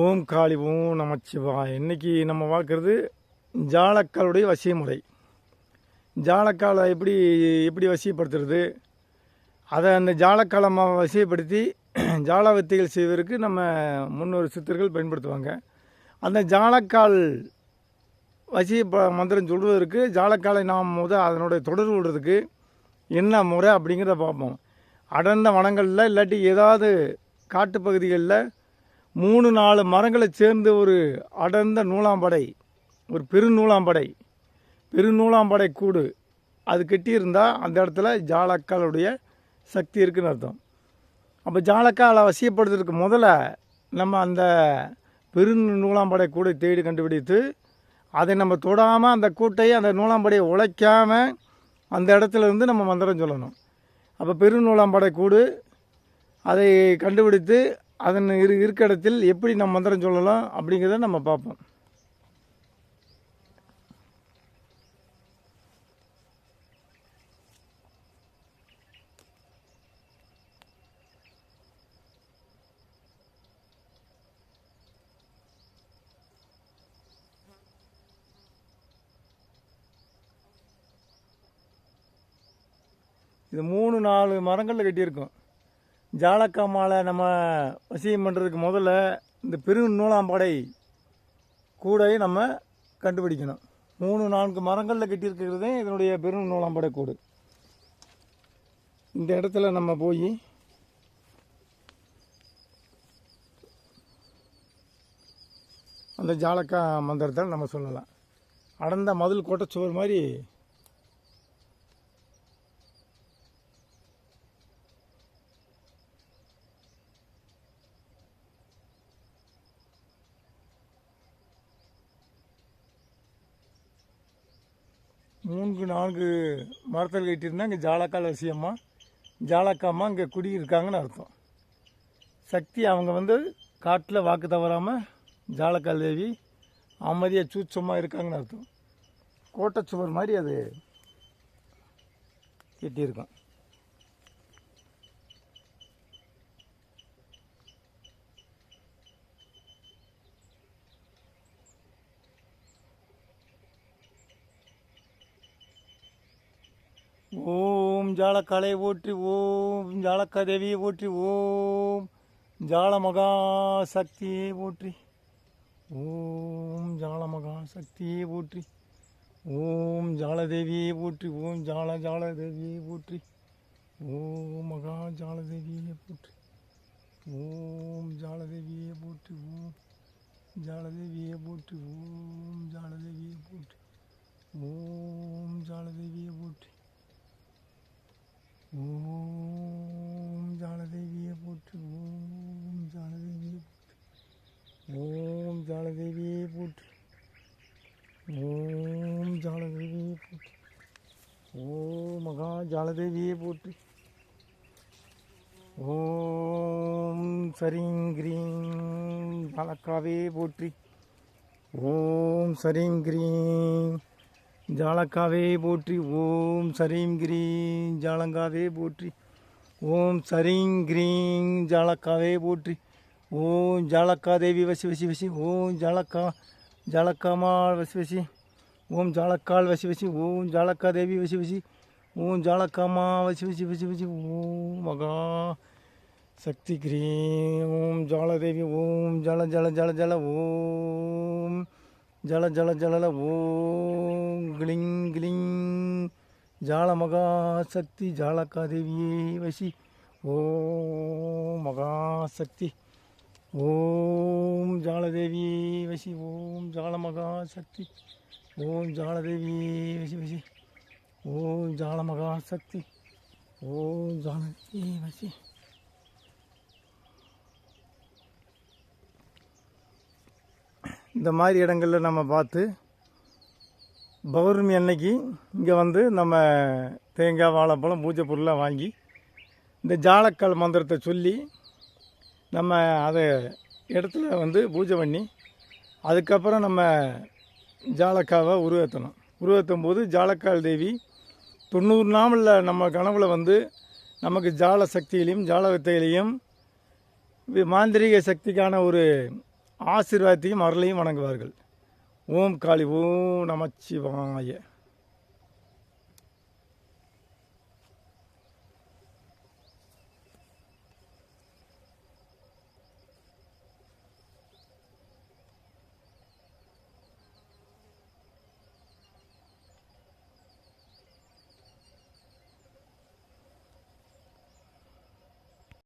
ஓம் காளி ஓம் நமச்சிவாய் இன்றைக்கி நம்ம பார்க்குறது ஜாலக்காலுடைய வசிய முறை ஜாலக்காலை எப்படி எப்படி வசியப்படுத்துறது? அதை அந்த ஜாலக்காலமாக வசியப்படுத்தி ஜாலவத்தைகள் செய்வதற்கு நம்ம முன்னோர் சித்தர்கள் பயன்படுத்துவாங்க. அந்த ஜாலக்கால் வசிய மந்திரம் சொல்வதற்கு ஜாலக்காலை நாம் முத அதனுடைய தொடர்பு விடுறதுக்கு என்ன முறை அப்படிங்கிறத பார்ப்போம். அடர்ந்த வனங்களில் இல்லாட்டி ஏதாவது காட்டுப்பகுதிகளில் மூணு நாலு மரங்களை சேர்ந்து ஒரு அடர்ந்த நூலாம்படை ஒரு பெருநூலாம்படை. பெருநூலாம்படை கூடு. அது கட்டியிருந்தால் அந்த இடத்துல ஜாலக்காலுடைய சக்தி இருக்குன்னு அர்த்தம். அப்போ ஜாலக்காலை வசியப்படுத்துறதுக்கு முதல்ல நம்ம அந்த பெரு நூலாம்படை கூடை தேடி கண்டுபிடித்து அதை நம்ம தொடாமல் அந்த கூட்டையை அந்த நூலாம்படையை உழைக்காமல் அந்த இடத்துல இருந்து நம்ம மந்திரம் சொல்லணும். அப்போ பெரு நூலாம்படை கூடு அதை கண்டுபிடித்து அதன் இரு இருக்க இடத்தில் எப்படி நம்ம மந்திரம் சொல்லலாம் அப்படிங்கிறத நம்ம பார்ப்போம். இது மூணு நாலு மரங்களில் கட்டியிருக்கும். ஜாலக்கா மாலை நம்ம வசியம் பண்ணுறதுக்கு முதல்ல இந்த பெரு நூலாம்படை கூடையை நம்ம கண்டுபிடிக்கணும். மூணு நான்கு மரங்களில் கட்டியிருக்கிறதே இதனுடைய பெரும் நூலாம்படை கூடு. இந்த இடத்துல நம்ம போய் அந்த ஜாலக்கா மந்திரத்தை நம்ம சொல்லலாம். அடர்ந்த மதில் கோட்டச்சுவர் மாதிரி மூன்று நான்கு மரத்தில் கட்டியிருந்தா இங்கே ஜாலக்கால் அரிசியம்மா ஜாலக்காம்மா இங்கே குடியிருக்காங்கன்னு அர்த்தம். சக்தி அவங்க வந்து காட்டில் வாக்கு தவறாமல் ஜாலக்கால் தேவி அமைதியாக சூச்சமாக இருக்காங்கன்னு அர்த்தம். கோட்டை சுவர் மாதிரி அது கட்டியிருக்கும் ஓம் ஜாலக்காலை ஓற்றி ஓம் ஜாலக்கா தேவியை போற்றி ஓம் ஜாலமகா சக்தியை ஓற்றி ஓம் ஜாலமகா சக்தியை ஓற்றி ஓம் ஜாலதேவியை போற்றி. ஓம் ஜால ஜாலதேவியை போற்றி. ஓம் மகா ஜாலதேவியை போற்றி. ஓம் ஜாலதேவியை போற்றி. ஓம் ஜாலதேவியை போற்றி. ஓம் ஜாலதேவியை போற்றி ஓம் ஜாலதேவியை போற்றி ஓம் ஜாலதேவியை போற்றி ஓம் ஜாலதேவியை போற்றி ஓம் ஜாலதேவியை போற்றி ஓம் ஜாலதேவியை போற்றி ஓம் மகா ஜாலதேவியை போற்றி. ஓம் சரிங் கிரீம் ஜாலக்காவே போற்றி. ஓம் சரிங் கிரீம் ஜாலக்காவே போற்றி. ஓம் சரிம் கிரீம் ஜாலங்காவே போற்றி. ஓம் சரிங் கிரீம் ஜாலக்காவே போற்றி. ஓம் ஜாலக்கா தேவி வசி வசி வசி. ஓம் ஜாலக்கா ஜாலக்காமாள் வசி வசி. ஓம் ஜாலக்கால் வசி வசி. ஓம் ஜாலக்கா தேவி வசி வசி. ஓம் ஜாலக்காமா வச்சு வச்சு வச்சு வச்சு ஓம் மகா சக்தி கிரீம் ஓம் ஜாலதேவி ஓம் ஜல ஜல ஜல ஜல ஓம் ஜல ஜல ஜலல ஓம் கிளிங் கிளிங். ஜால மகா சக்தி ஜாலக்கா தேவியே வசி. ஓம் மகா சக்தி. ஓம் ஜாலதேவி வசி. ஓம் ஜால மகா சக்தி. ஓம் ஜாலதேவி வசி வசி. ஓம் ஜால மகா சக்தி ஓம் ஜாலதேவி வசி இந்த மாதிரி இடங்களில் நம்ம பார்த்து பௌர்ணமி அன்னைக்கு இங்கே வந்து நம்ம தேங்காய் வாழைப்பழம் பூஜை பொருளாக வாங்கி இந்த ஜாலக்கால் மந்திரத்தை சொல்லி நம்ம அதை இடத்துல வந்து பூஜை பண்ணி அதுக்கப்புறம் நம்ம ஜாலக்காவை உருவேற்றணும் உருவேற்றும் போது ஜாலக்கால் தேவி தொண்ணூறு நாளில் நம்ம கனவுல வந்து நமக்கு ஜால சக்தியிலையும் ஜால வித்தையிலையும் மாந்திரீக சக்திக்கான ஒரு ஆசீர்வாதத்தையும் அருளையும் வணங்குவார்கள். ஓம் காளி ஓம் நமச்சிவாய.